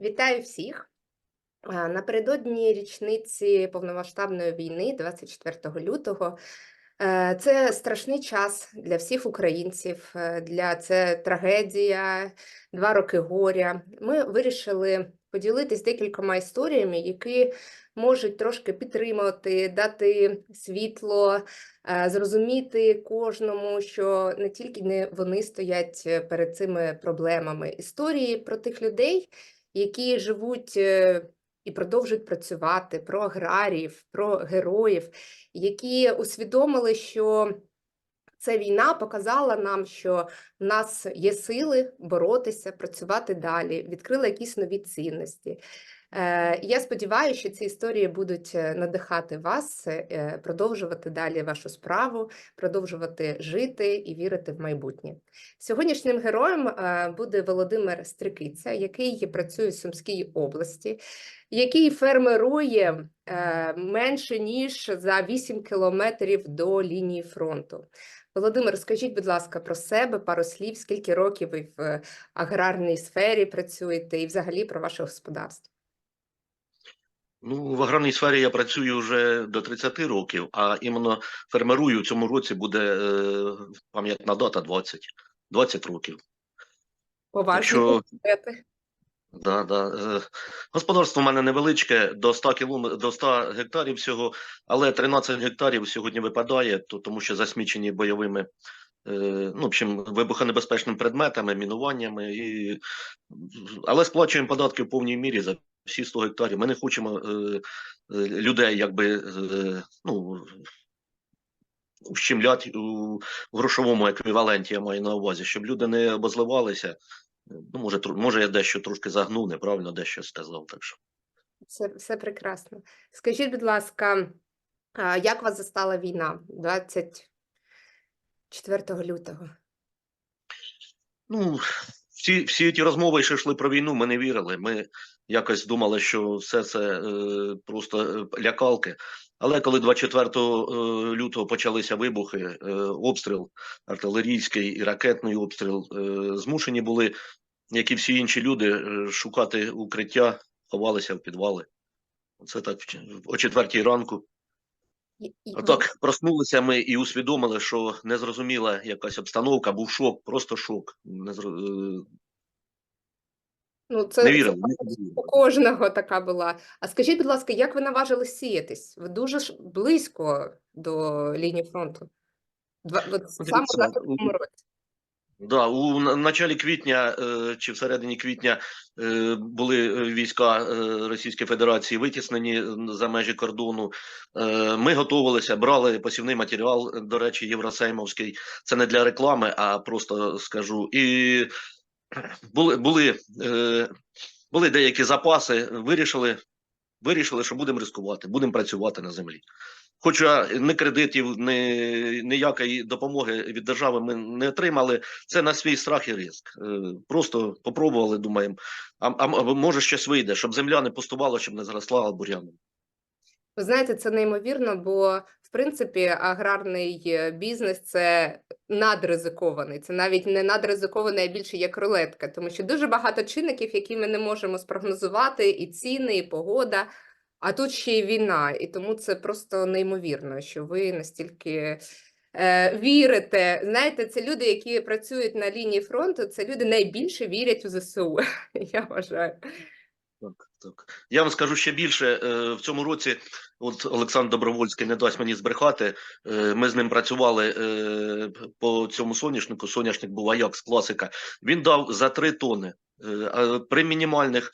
Вітаю всіх. Напередодні річниці повномасштабної війни, 24 лютого. е, Це страшний час для всіх українців. е, Для це трагедія, два роки горя. Ми вирішили поділитись декількома історіями, які можуть трошки підтримати, дати світло, е, зрозуміти кожному, що не тільки не вони стоять перед цими проблемами. Історії про тих людей, які живуть е, і продовжують працювати, про аграріїв, про героїв, які усвідомили, що ця війна показала нам, що в нас є сили боротися, працювати далі, відкрила якісь нові цінності. Е, Я сподіваюся, що ці історії будуть е, надихати вас е, продовжувати далі вашу справу, продовжувати жити і вірити в майбутнє. Сьогоднішнім героєм буде Володимир Стрикиця, який працює в Сумській області, який фермерує е, менше ніж за 8 кілометрів до лінії фронту. Володимир, скажіть, будь ласка, про себе пару слів, скільки років ви в е, аграрній сфері працюєте і взагалі про ваше господарство? Ну, в аграрній сфері я працюю вже до 30 років, а іменно фермерую в цьому році буде е, пам'ятна дата 20, 20 років. Поважні Якщо- Да, да. е, Господарство в мене невеличке, до 100 кілом... до 100 гектарів всього, але 13 гектарів сьогодні випадає, то, тому що засмічені бойовими, е, ну, в общем, вибухонебезпечними предметами, мінуваннями. І... Але сплачуємо податки в повній мірі за всі 100 гектарів. Ми не хочемо е, е, людей якби, е, ну, ущемлять у грошовому еквіваленті, я маю на увазі, щоб люди не обозливалися. Ну, може, може, я дещо трошки загнув, неправильно дещо сказав. Так що. Все, все прекрасно. Скажіть, будь ласка, як вас застала війна 24 лютого? Ну, всі, всі ті розмови, що йшли про війну, ми не вірили. Ми якось думали, що все це е, просто е, лякалки. Але коли 24 е, лютого почалися вибухи, обстріл артилерійський і ракетний обстріл, змушені були, як і всі інші люди, шукати укриття, ховалися в підвали. Це так о четвертій ранку. Отак проснулися ми і усвідомили, що незрозуміла якась обстановка, був шок, просто шок. Не, Ну, це, не вірили. у кожного така була. А скажіть, будь ласка, як ви наважились сіятись? Ви дуже ж близько до лінії фронту. Два, от саме дивіться, в 22 році. Да, у началі квітня е, чи всередині квітня е, були е, війська Російської Федерації витіснені за межі кордону. Ми готувалися, брали посівний матеріал, до речі, євросеймовський. Це не для реклами, а просто скажу. І були, були, е, були деякі запаси. Вирішили, вирішили, що будемо ризикувати, будемо працювати на землі. Хоча ні кредитів, ні ніякої допомоги від держави ми не отримали, це на свій страх і ризик. Е, Просто попробували, думаємо, а, а може щось вийде, щоб земля не пустувала, щоб не зросла бур'яном. Ви знаєте, це неймовірно, бо в принципі аграрний е, бізнес це надризикований. Це навіть не надризикований, а більше як рулетка, тому що дуже багато чинників, які ми не можемо спрогнозувати, і ціни, і погода. А тут ще й війна, і тому це просто неймовірно, що ви настільки е, вірите. Знаєте, це люди, які працюють на лінії фронту, це люди найбільше вірять у ЗСУ. Я вважаю. Так, так. Я вам скажу ще більше. Е, В цьому році, от Олександр Добровольський не дасть мені збрехати. е, Ми з ним працювали е, по цьому соняшнику. Соняшник був Аякс, класика. Він дав за три тони. При мінімальних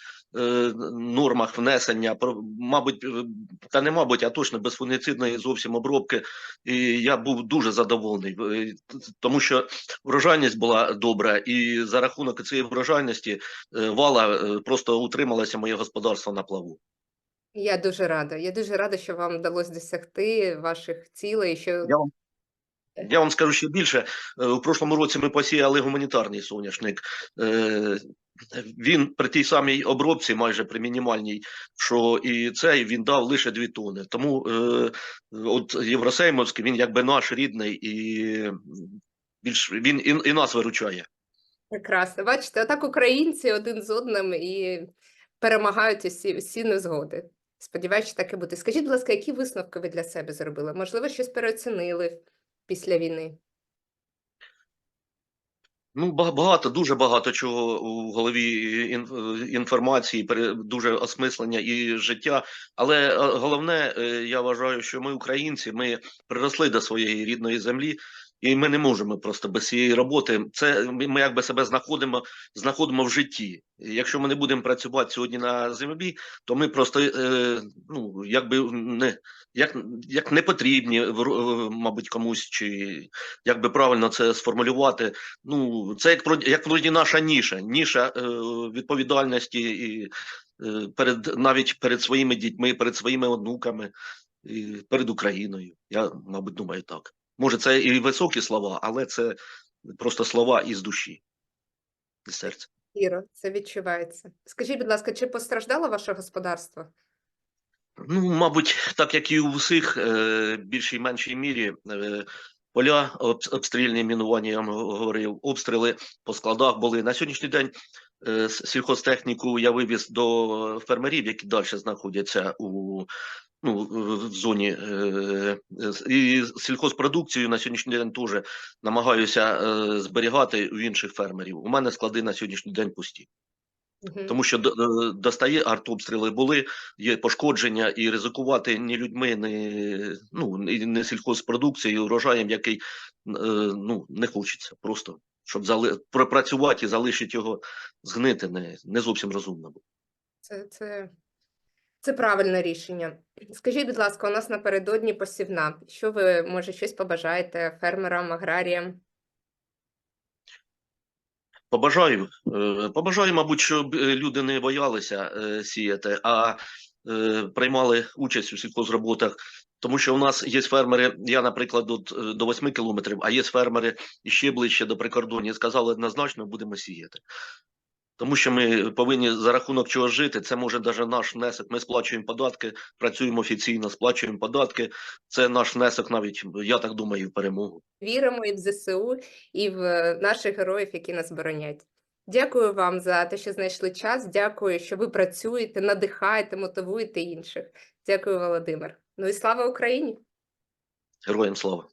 нормах внесення, мабуть, е, та не мабуть, а точно без фунгіцидної зовсім обробки. І я був дуже задоволений, е, тому що врожайність була добра, і за рахунок цієї врожайності е, вала е, просто утрималося моє господарство на плаву. Я дуже рада. Я дуже рада, що вам вдалося досягти ваших цілей. Що Я вам, я вам скажу ще більше. Е, У прошлому році ми посіяли гуманітарний соняшник. Він при тій самій обробці, майже при мінімальній, що і цей він дав лише 2 тони. Тому е, от Євросеймовський він якби наш рідний і більш він і, і нас виручає. прекрасно. Бачите, отак українці один з одним і перемагають усі, всі незгоди. Сподіваюся, що так і буде. Скажіть, будь ласка, які висновки ви для себе зробили? Можливо, щось переоцінили після війни? Ну, ба- багато, дуже багато чого у голові ін- інформації, дуже осмислення і життя. Але е, головне, е, я вважаю, що ми, українці, ми приросли до своєї рідної землі, і ми не можемо просто без цієї роботи. Це ми якби себе знаходимо, знаходимо в житті. Якщо ми не будемо працювати сьогодні на землі, то ми просто е, ну якби не як, як не потрібні, в- мабуть, комусь, чи як би правильно це сформулювати. Ну, це як як вроді наша ніша, ніша е, відповідальності і е, перед навіть перед своїми дітьми, перед своїми онуками, і перед Україною. Я, мабуть, думаю, так. Може, це і високі слова, але це просто слова із душі, із серця. Іро, це відчувається. Скажіть, будь ласка, чи постраждало ваше господарство? Ну, мабуть, так як і у всіх, е, більшій меншій мірі, е, поля об- обстрільні мінування, я вам говорив, обстріли по складах були. На сьогоднішній день е, сільхозтехніку я вивіз до фермерів, які далі знаходяться у ну, в зоні е, і сільхозпродукцію на сьогоднішній день теж намагаюся е, зберігати у інших фермерів. У мене склади на сьогоднішній день пусті. Мгм. Тому що е, достає артобстріли були, є пошкодження, і ризикувати ні людьми, ні, ну, не сільхозпродукцією, урожаєм, який е, ну, не хочеться. Просто щоб зали... пропрацювати і залишити його згнити, не, не зовсім розумно. було. Це, це, це правильне рішення. Скажіть, будь ласка, у нас напередодні посівна. Що ви, може, щось побажаєте фермерам, аграріям? Побажаю, е, побажаю, мабуть, щоб е, люди не боялися е, сіяти, а приймали участь у сільхозроботах. Тому що у нас є фермери, я, наприклад, от, до 8 кілометрів, а є фермери ще ближче до прикордоння. Сказали однозначно, будемо сіяти. Тому що ми повинні за рахунок чого жити. Це може навіть наш внесок. Ми сплачуємо податки, працюємо офіційно, сплачуємо податки. Це наш внесок, навіть я так думаю, в перемогу. Віримо і в ЗСУ, і в е, наших героїв, які нас боронять. Дякую вам за те, що знайшли час. Дякую, що ви працюєте, надихаєте, мотивуєте інших. Дякую, Володимир. Ну і слава Україні! Героям слава!